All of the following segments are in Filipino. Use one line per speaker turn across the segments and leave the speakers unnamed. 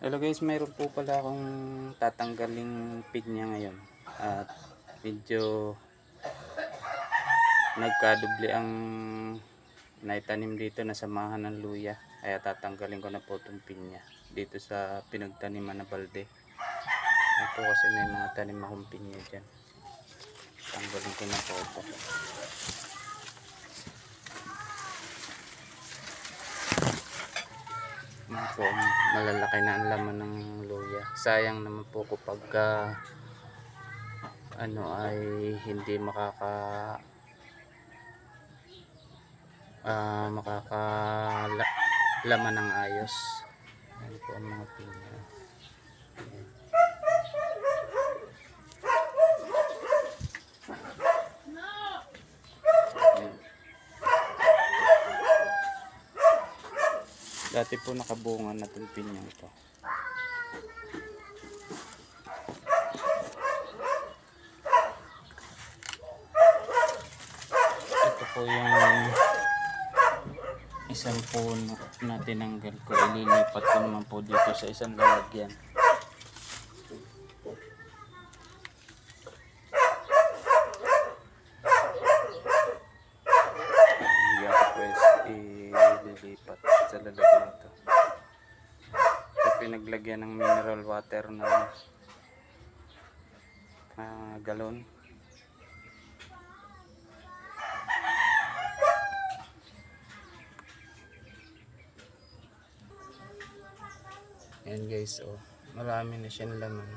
Hello guys, mayroon po pala akong tatanggaling pig niya ngayon. At medyo nagkadoble ang naitanim dito na samahan ng luya. Kaya tatanggalin ko na po itong pin niya dito sa pinagtaniman na balde. Ito kasi may mga tanim akong pin niya dyan. Tanggalin ko na po ito. Po, malalaki na ang laman ng luya. Sayang naman po kapag ah, ano ay hindi makaka ah makaka la- laman ng ayos. Yan po ang mga pinya. Yan. Yan. Dati po nakabunga na itong pinyang ito. Ito po yung isang puno na tinanggal ko. Ililipat ko naman po dito sa isang lalagyan. Hindi ako pwes ililipat sa lalagyan ito. Ito pinaglagyan ng mineral water na ah, galon. Ayan guys, oh. Marami na siyang laman.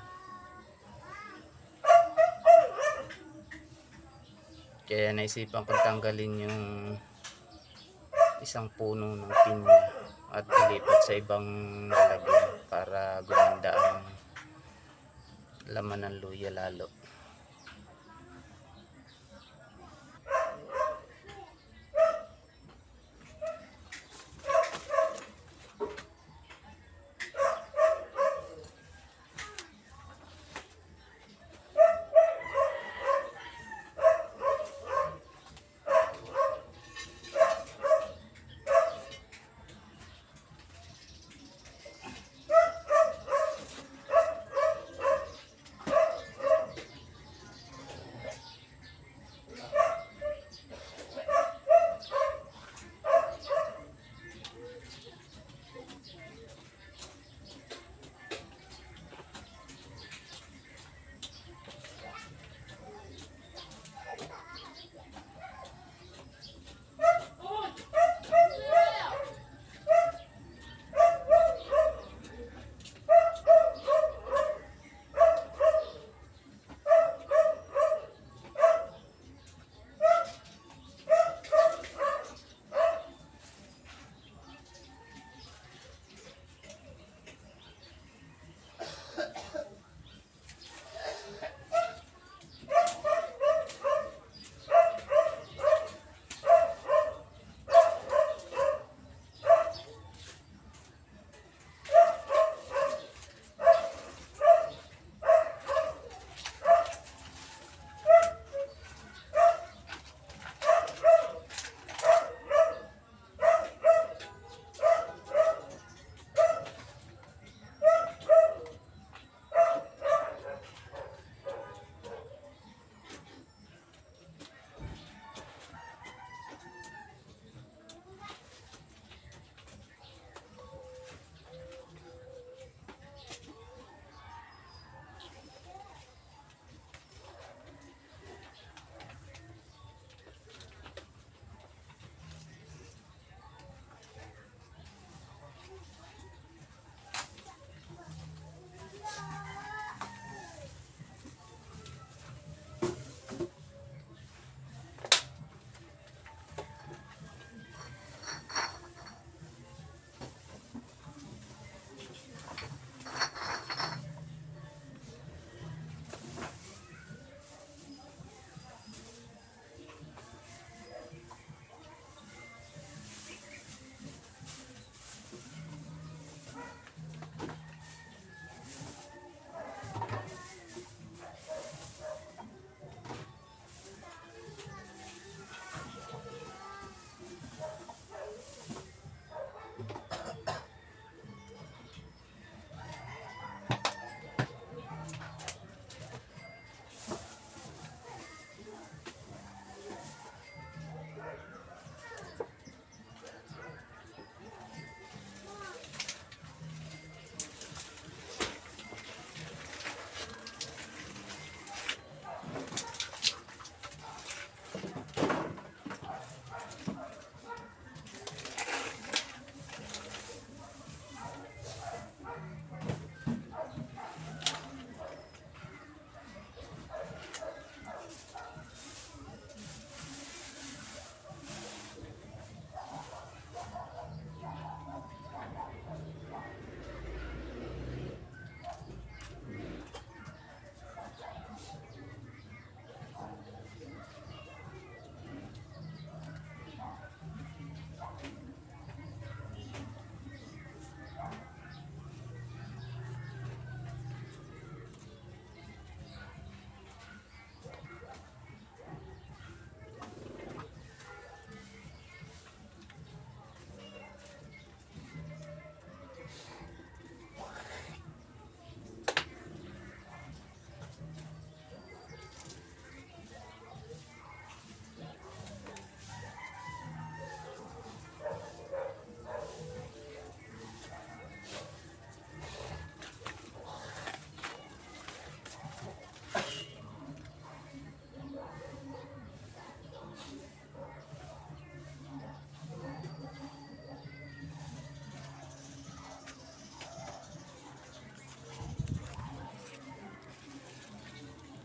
Kaya naisipan kong tanggalin yung isang puno ng pinya at ilipat sa ibang lalagyan para gumanda ang laman ng luya lalo.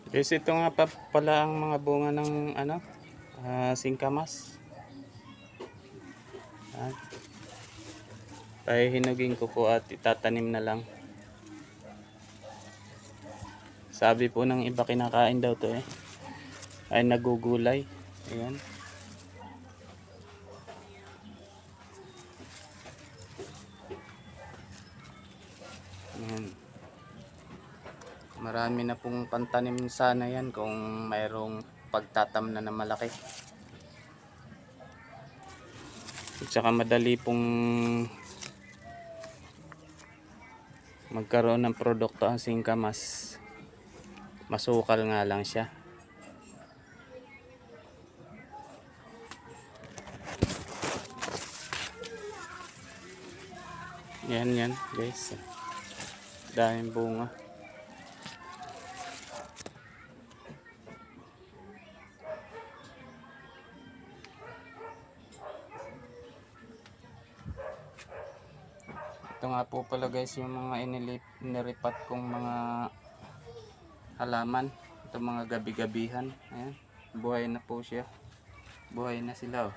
Guys, ito nga pa pala ang mga bunga ng ano, ah, singkamas. Ah. Ay hinugin ko po at itatanim na lang. Sabi po ng iba kinakain daw to eh. Ay nagugulay. Ayan. Marami na pong pantanim sana yan kung mayroong pagtatam na na malaki. At saka madali pong magkaroon ng produkto ang singkamas. Masukal nga lang siya. Yan yan guys. Daming bunga. Ito nga po pala guys yung mga inilip, iniripat kong mga halaman. Ito mga gabi-gabihan. Ayan. Buhay na po siya. Buhay na sila oh.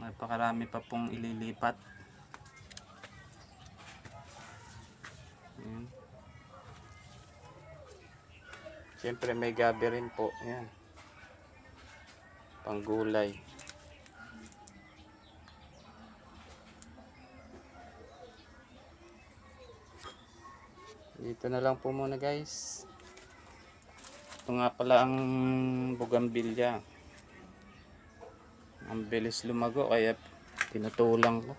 Napakarami pa pong ililipat. Ayan. Siyempre may gabi rin po. Ayan. Panggulay. Dito na lang po muna guys. Ito nga pala ang bugambilya. Ang bilis lumago kaya tinutulang ko.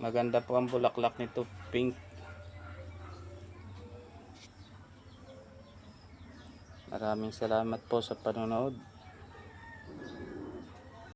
Maganda po ang bulaklak nito, pink. Maraming salamat po sa panonood.